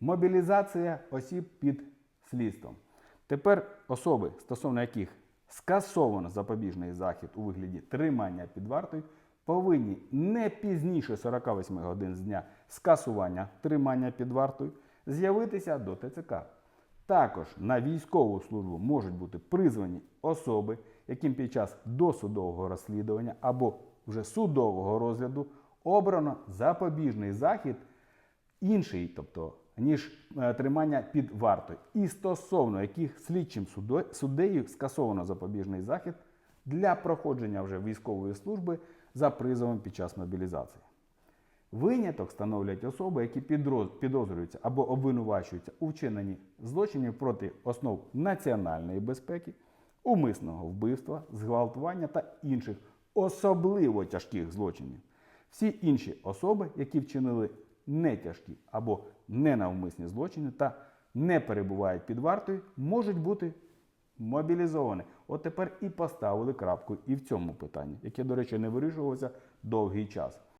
Мобілізація осіб під слідством. Тепер особи, стосовно яких скасовано запобіжний захід у вигляді тримання під вартою, повинні не пізніше 48 годин з дня скасування тримання під вартою з'явитися до ТЦК. Також на військову службу можуть бути призвані особи, яким під час досудового розслідування або вже судового розгляду обрано запобіжний захід інший, тобто ніж е, тримання під вартою, і стосовно яких слідчим суддею скасовано запобіжний захід для проходження вже військової служби за призовом під час мобілізації. Виняток становлять особи, які підозрюються або обвинувачуються у вчиненні злочинів проти основ національної безпеки, умисного вбивства, зґвалтування та інших особливо тяжких злочинів. Всі інші особи, які вчинили нетяжкі або ненавмисні злочини та не перебувають під вартою, можуть бути мобілізовані. От тепер і поставили крапку і в цьому питанні, яке, до речі, не вирішувалося довгий час.